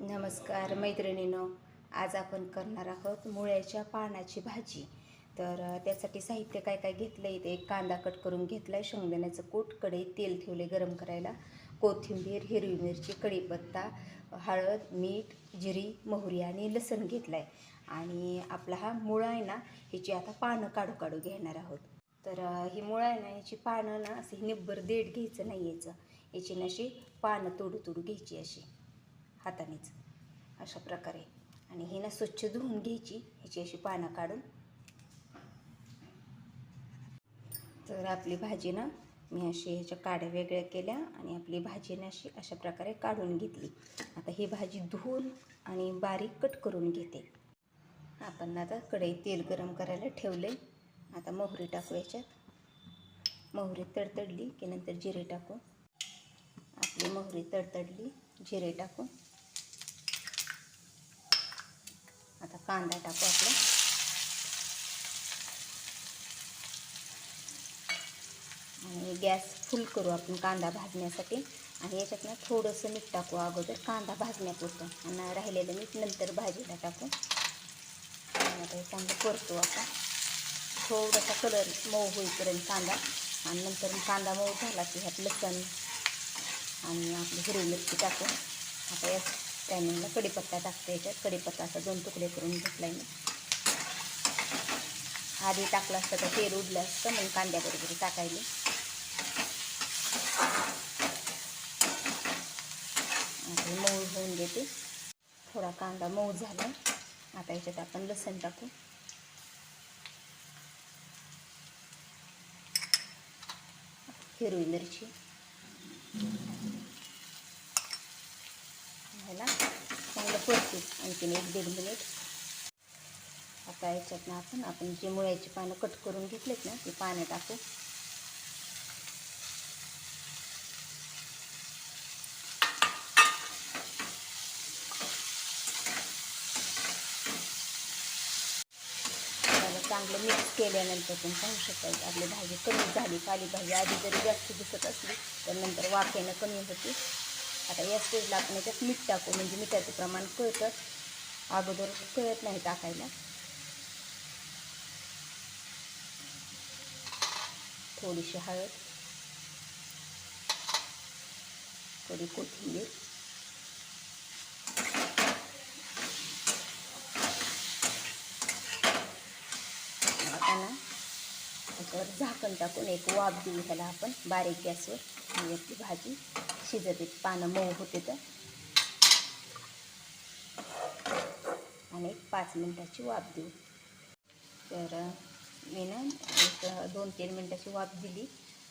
नमस्कार मैत्रिणीनो आज आपण करणार आहोत मुळ्याच्या पानाची भाजी. तर त्यासाठी साहित्य काय काय घेतलं आहे ते कांदा कट करून घेतला आहे शेंगदाण्याचं कूट कढई तेल ठेवले गरम करायला. कोथिंबीर हिरवी मिरची कढीपत्ता हळद मीठ जिरी मोहरी आणि लसण घेतलं आहे आणि आपला हा मुळा आहे ना ह्याची आता पानं काढू काढू घेणार आहोत. तर ही मुळा आहे ना याची पानं ना अशी निब्बर देठ घ्यायचं नाही याचं याची ना अशी पानं तोडू तोडू घ्यायची अशी. हातानेच. अशा प्रकारे. आणि ही ना स्वच्छ धुवून घ्यायची. ह्याची अशी पानं काढून. तर आपली भाजी ना मी अशी ह्याच्या काड्या वेगळ्या केल्या आणि आपली भाजी ना अशी अशा प्रकारे काढून घेतली. आता ही भाजी धुवून आणि बारीक कट करून घेते. आपण आता कढई तेल गरम करायला ठेवले आता मोहरी टाकू याच्यात. मोहरी तडतडली की नंतर जिरे टाकू. आपली मोहरी तडतडली जिरे टाकू आता कांदा टाकू आपला. आणि गॅस फुल करू आपण कांदा भाजण्यासाठी. आणि याच्यातनं थोडंसं मीठ टाकू अगोदर. कांदा भाजण्यापुरतं. आणि राहिलेलं मीठ नंतर भाजीला टाकू. आता हे चांगलं करतो आपण. थोडासा कलर मऊ होईपर्यंत कांदा. आणि नंतर कांदा मऊ झाला की ह्यात लसण आणि आपली हिरवी मिरची टाकू. आता या टायमिंगला कडीपत्ता टाकते याच्यात. कडीपत्ता असा दोन तुकडे करून घेतला मी. आधी टाकलं असतं तर तेल उडलं असतं म्हणून कांद्याबरोबर टाकायला. आता मऊ होऊन घेते थोडा कांदा मऊ झाला. आता याच्यात आपण लसण टाकू. हिरवी मिरची ह्याला चांगलं परतू आणखीन एक दीड मिनिट आता याच्यातनं आपण आपण जे मुळ्याची पानं कट करून घेतलेत ना ती पानं टाकू. चांगलं मिक्स केल्यानंतर पण पाहू शकायचं आपली भाजी कमी झाली पालेभाजी आधी जरी जास्त दिसत असली तर नंतर वाफेनं कमी होती. आता या स्टेजला आपण याच्यात मीठ टाकू. म्हणजे मिठाचं प्रमाण कळतं. अगोदर कळत नाही टाकायला. थोडीशी हळद. थोडी कोथिंबीर. आता ना त्याच्यावर झाकण टाकून एक वाफ देऊ ह्याला आपण बारीक गॅसवर. आणि आपली भाजी. शिजते पानं मऊ होते तर. आणि एक पाच मिनटाची वाफ देऊ. तर मी ना एक दोन तीन मिनटाची वाफ दिली.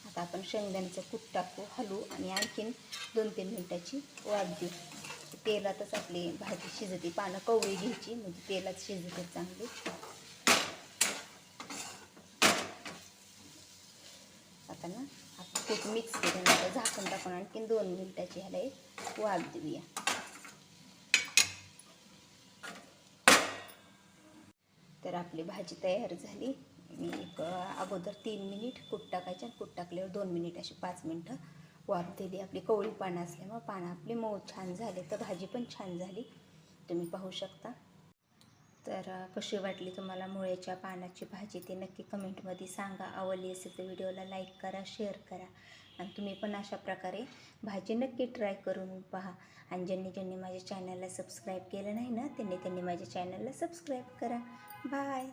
आता आपण शेंगदाण्याचं कूट टाकू हलवू आणि आणखीन दोन तीन मिनटाची वाफ देऊ. तेलातच आपली भाजी शिजते. पानं कवळी घ्यायची म्हणजे तेलात शिजते चांगली. आता आपण खूप मिक्स केल्यानंतर झाकून टाकून आणखीन दोन मिनटाची ह्याला एक वाफ देऊया. तर आपली भाजी तयार झाली. मी एक अगोदर तीन मिनिट कूट टाकायचे आणि कूट टाकल्यावर दोन मिनिट अशी पाच मिनटं वाफ दिली. आपली कवळी पानं असल्यामुळे पानं आपली मऊ छान झाले. तर भाजी पण छान झाली. तुम्ही पाहू शकता. तर कशी वाटली तुम्हाला मुळ्याच्या पानाची भाजी ते नक्की कमेंटमध्ये सांगा. आवडली असेल तर व्हिडिओला लाईक करा शेअर करा. आणि तुम्ही पण अशा प्रकारे भाजी नक्की ट्राय करून पहा. आणि ज्यांनी ज्यांनी माझ्या चॅनलला सबस्क्राईब केलं नाही ना त्यांनी त्यांनी माझ्या चॅनलला सबस्क्राईब करा. बाय!